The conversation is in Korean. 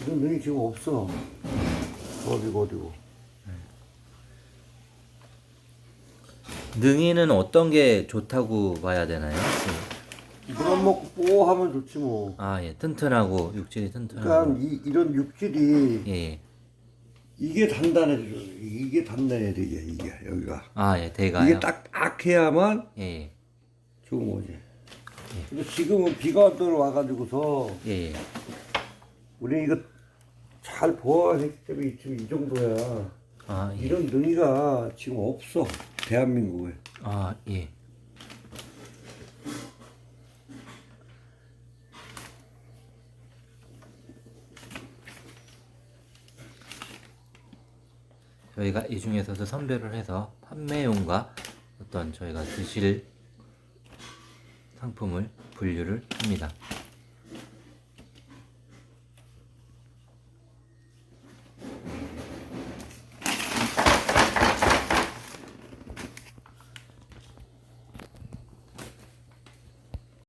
이런 능이 지금 없어. 어디고 어디고. 능이는 어떤 게 좋다고 봐야 되나요? 물안 먹고 뽀 하면 좋지 뭐. 아, 예. 튼튼하고 육질이 그러니까 튼튼하고. 이, 이런 육질이 예, 예. 이게 단단해져. 이게 단단해야 돼 이게 이게 여기가. 아, 예. 대가요. 이게 딱딱해야만 예, 예. 좋은 거지. 근데 지금은 비가 들어와가지고서 예, 예. 우리 이거 잘 보호했기 때문에 지금 이 정도야. 아, 예. 이런 능이가 지금 없어 대한민국에. 아, 예. 저희가 이 중에서도 선별을 해서 판매용과 어떤 저희가 드실 상품을 분류를 합니다.